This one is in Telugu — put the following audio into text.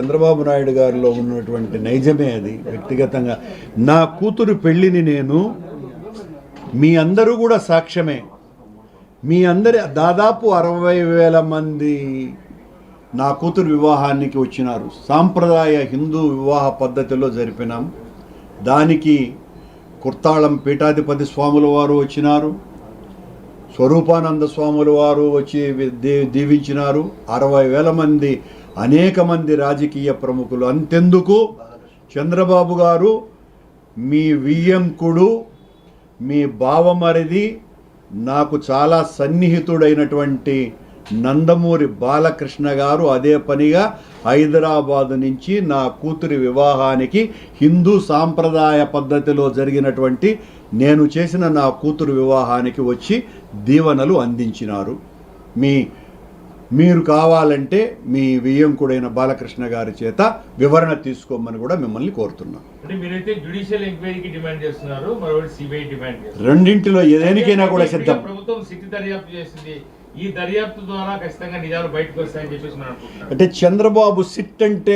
చంద్రబాబు నాయుడు గారిలో ఉన్నటువంటి నైజమే అది వ్యక్తిగతంగా. నా కూతురు పెళ్ళిని నేను మీ అందరూ కూడా సాక్ష్యమే. మీ అందరి దాదాపు అరవై వేల మంది నా కూతురు వివాహానికి వచ్చినారు. సాంప్రదాయ హిందూ వివాహ పద్ధతిలో జరిపినాం. దానికి కుర్తాళం పీఠాధిపతి స్వాముల వారు వచ్చినారు. స్వరూపానంద స్వాముల వారు వచ్చి దీవించినారు. అరవై వేల మంది అనేక మంది రాజకీయ ప్రముఖులు అంతెందుకు? చంద్రబాబు గారు మీ వియ్యంకుడు మీ బావమరిది నాకు చాలా సన్నిహితుడైనటువంటి నందమూరి బాలకృష్ణ గారు అదే పనిగా హైదరాబాదు నుంచి నా కూతురి వివాహానికి హిందూ సాంప్రదాయ పద్ధతిలో జరిగినటువంటి నేను చేసిన నా కూతురు వివాహానికి వచ్చి దీవెనలు అందించినారు. మీ మీరు కావాలంటే మీ వియ్యంకుడైన బాలకృష్ణ గారి చేత వివరణ తీసుకోమని కూడా మిమ్మల్ని కోరుతున్నాను అంటే మీరైతే జ్యుడిషియల్ ఎంక్వైరీకి డిమాండ్ చేస్తున్నారు మరొకటి సిబిఐ డిమాండ్ చేస్తున్నారు. రెండింటిలో ఏదేనికైనా కూడా సిద్ధం. ప్రభుత్వం దర్యాప్తు చేసింది. ఈ దర్యాప్తు ద్వారా ఖచ్చితంగా నిజాలు బయటకు వస్తాయని చెప్పేసి అంటే చంద్రబాబు సిట్ అంటే